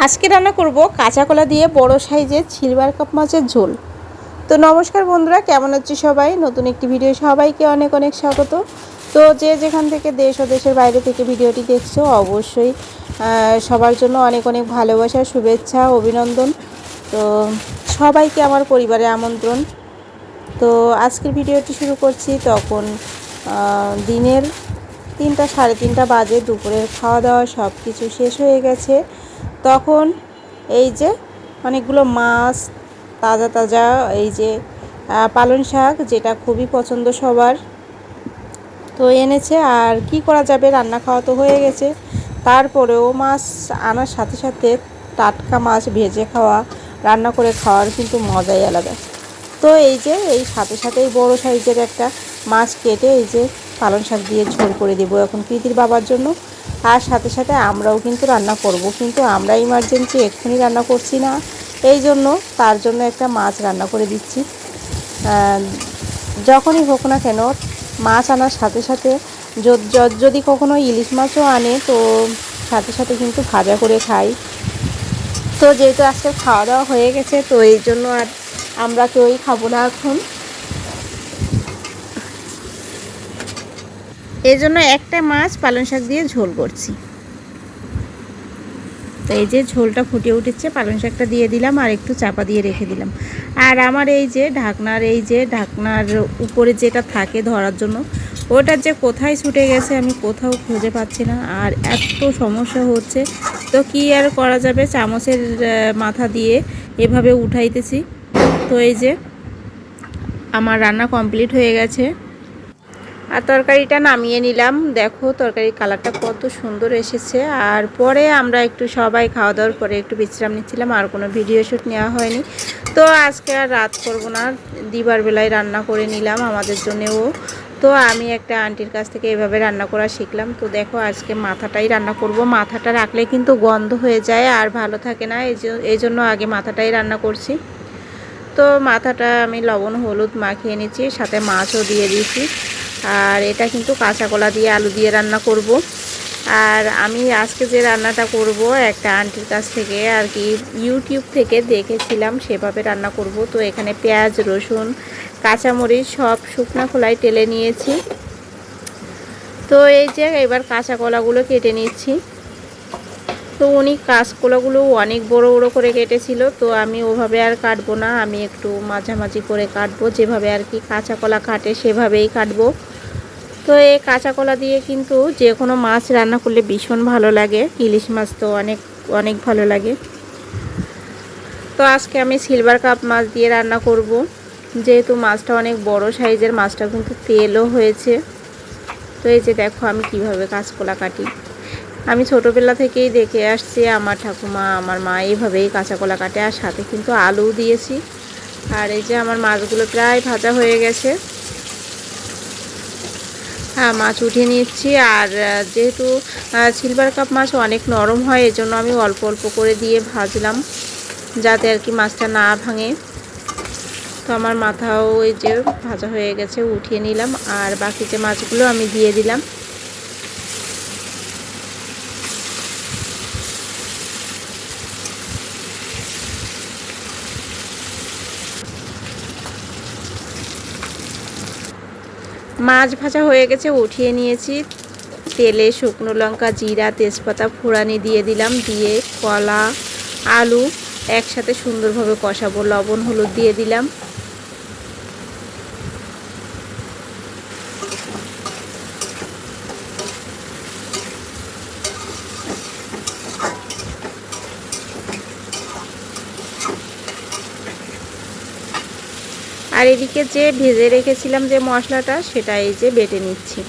আজকে রান্না করব কাঁচা কলা দিয়ে বড় সাইজের সিলভার কাপ মাছের ঝোল। তো নমস্কার বন্ধুরা, কেমন আছি সবাই? নতুন একটি ভিডিও সবাইকে অনেক অনেক স্বাগত। তো যে যেখান থেকে দেশ ও দেশের বাইরে থেকে ভিডিওটি দেখছ, অবশ্যই সবার জন্য অনেক অনেক ভালোবাসা, শুভেচ্ছা, অভিনন্দন। তো সবাইকে আমার পরিবারে আমন্ত্রণ। তো আজকের ভিডিওটি শুরু করছি তখন দিনের তিনটা সাড়ে তিনটা বাজে, দুপুরের খাওয়া দাওয়া সব কিছু শেষ হয়ে গেছে। তখন এই যে অনেকগুলো মাছ, তাজা তাজা এই যে পালং শাক যেটা খুবই পছন্দ সবার। তো এনেছে আর কি করা যাবে? রান্না খাওয়া তো হয়ে গেছে। তারপরেও মাছ আনার সাথে সাথে টাটকা মাছ ভেজে খাওয়া, রান্না করে খাওয়ার কিন্তু মজাই আলাদা। তো এই যে, এই সাথে সাথেই বড় সাইজের একটা মাছ কেটে এই যে পালং শাক দিয়ে ঝোল করে দেবো এখন প্রীতির বাবার জন্য। আর সাথে সাথে আমরাও কিন্তু রান্না করব। কিন্তু আমরা ইমার্জেন্সি এক্ষুনি রান্না করছি না। এই জন্য তার জন্য একটা মাছ রান্না করে দিচ্ছি। যখনই হোক না কেন, মাছ আনার সাথে সাথে যদি কখনো ইলিশ মাছও আনে, তো সাথে সাথে কিন্তু ভাজা করে খাই। তো যেহেতু আজকে খাওয়া দাওয়া হয়ে গেছে, তো এই জন্য আর আমরা কেউই খাব না এখন। জন্য একটা মাছ পালং শাক দিয়ে ঝোল করছি। তো এই যে ঝোলটা ফুটে উঠেছে, পালং শাকটা দিয়ে দিলাম আর একটু চাপা দিয়ে রেখে দিলাম। আর আমার এই যে ঢাকনার, এই যে ঢাকনার উপরে যেটা থাকে ধরার জন্য, ওটা যে কোথায় ছুটে গেছে আমি কোথাও খুঁজে পাচ্ছি না। আর এত সমস্যা হচ্ছে, তো কি আর করা যাবে? চামচের মাথা দিয়ে এভাবে উঠাইতেছি। তো এই যে আমার রান্না কমপ্লিট হয়ে গেছে। আর তরকারিটা নামিয়ে নিলাম। দেখো তরকারির কালারটা কত সুন্দর এসেছে। আর পরে আমরা একটু সবাই খাওয়া দাওয়ার পরে একটু বিশ্রাম নিচ্ছিলাম, আর কোনো ভিডিও শ্যুট নেওয়া হয়নি। তো আজকে আর রাত করব না, দিবার বেলায় রান্না করে নিলাম আমাদের জন্যেও। তো আমি একটা আন্টির কাছ থেকে এভাবে রান্না করা শিখলাম। তো দেখো আজকে মাথাটাই রান্না করব। মাথাটা রাখলে কিন্তু গন্ধ হয়ে যায় আর ভালো থাকে না। এই জন্য আগে মাথাটাই রান্না করছি। তো মাথাটা আমি লবণ, হলুদ মাখিয়ে নিচ্ছি, সাথে মাছও দিয়ে দিয়েছি। আর এটা কিন্তু কাঁচা কলা দিয়ে আলু দিয়ে রান্না করব। আর আমি আজকে যে রান্নাটা করব একটা আন্টির কাছ থেকে, আর কি ইউটিউব থেকে দেখেছিলাম সেভাবে রান্না করব। তো এখানে পেঁয়াজ, রসুন, কাঁচামরিচ সব শুকনা খোলায় টেলে নিয়েছি। তো এই যে এবার কাঁচা কলাগুলো কেটে নিচ্ছি। তো উনি কাঁচকলাগুলো অনেক বড় বড় করে কেটেছিল, তো আমি ওভাবে আর কাটবো না। আমি একটু মাঝামাঝি করে কাটবো। যেভাবে আর কি কাঁচা কলা কাটে সেভাবেই কাটবো। তো এই কাঁচা কলা দিয়ে কিন্তু যে কোনো মাছ রান্না করলে ভীষণ ভালো লাগে। ইলিশ মাছ তো অনেক অনেক ভালো লাগে। তো আজকে আমি সিলভার কাপ মাছ দিয়ে রান্না করব। যেহেতু মাছটা অনেক বড় সাইজের, মাছটা কিন্তু তেলও হয়েছে। তো এই যে দেখো আমি কীভাবে কাঁচকলা কাটি। আমি ছোটোবেলা থেকেই দেখে আসছি, আমার ঠাকুমা, আমার মা এইভাবেই কাঁচা কলা কাটে। আর সাথে কিন্তু আলু দিয়েছি। আর এই যে আমার মাছগুলো প্রায় ভাজা হয়ে গেছে। হ্যাঁ মাছ উঠিয়ে নিচ্ছি আর যেহেতু সিলভার কাপ মাছ অনেক নরম হয়, এজন্য আমি অল্প অল্প করে দিয়ে ভাজলাম, যাতে আর কি মাছটা না ভাঙে। তো আমার মাথাও ওই যে ভাজা হয়ে গেছে, উঠিয়ে নিলাম, আর বাকি যে মাছগুলো আমি দিয়ে দিলাম। মাছ ভাজা হয়ে গেছে, উঠিয়ে নিয়েছি। তেলে শুকনো লঙ্কা, জিরা, তেজপাতা ফোড়ানি দিয়ে দিলাম। দিয়ে কলা, আলু একসাথে সুন্দরভাবে কষাবো। লবণ, হলুদ দিয়ে দিলাম। আর এদিকে যে ভেজে রেখেছিলাম যে মশলাটা, সেটা এই যে বেটে নিচ্ছি।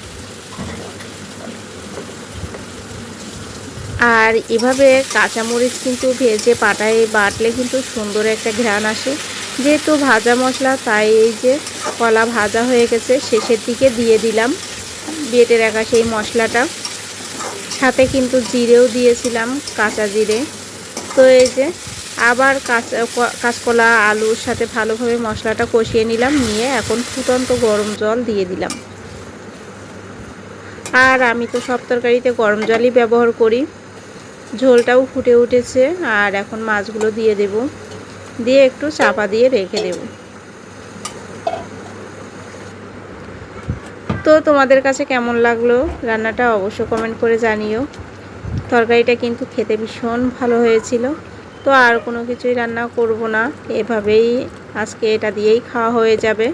আর এভাবে কাঁচামরিচ কিন্তু ভেজে পাটায় বাটলে কিন্তু সুন্দর একটা ঘ্রাণ আসে। যেহেতু ভাজা মশলা, তাই এই যে কলা ভাজা হয়ে গেছে, শেষের দিকে দিয়ে দিলাম বেটে রাখা সেই মশলাটা। সাথে কিন্তু জিরেও দিয়েছিলাম, কাঁচা জিরে। তো এই যে আবার কাঁচকলা, আলুর সাথে ভালোভাবে মশলাটা কষিয়ে নিলাম, নিয়ে এখন ফুটন্ত গরম জল দিয়ে দিলাম। আর আমি তো সব তরকারিতে গরম জলই ব্যবহার করি। ঝোলটাও ফুটে উঠেছে, আর এখন মাছগুলো দিয়ে দেব। দিয়ে একটু চাপা দিয়ে রেখে দেব। তো তোমাদের কাছে কেমন লাগল রান্নাটা অবশ্য কমেন্ট করে জানিও। তরকারিটা কিন্তু খেতে ভীষণ ভালো হয়েছিল। তো আর কোনো কিছুই রান্না করব না। এভাবেই আজকে এটা দিয়েই খাওয়া হয়ে যাবে।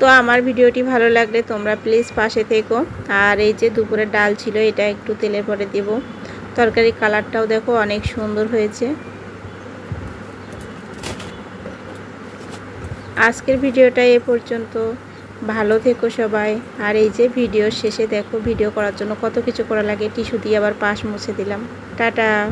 তো আমার ভিডিওটি ভালো লাগলে তোমরা প্লিজ পাশে থেকো। আর এই যে দুপুরের ডাল ছিল, এটা একটু তেলের পরে দেব। তরকারি কালারটাও দেখো অনেক সুন্দর হয়েছে। আজকের ভিডিওটা এ পর্যন্ত। ভালো থেকো সবাই। আর এই যে ভিডিও শেষে দেখো, ভিডিও করার জন্য কত কিছু করা লাগে। টিস্যু দিয়ে আবার পাশ মুছে দিলাম। টাটা।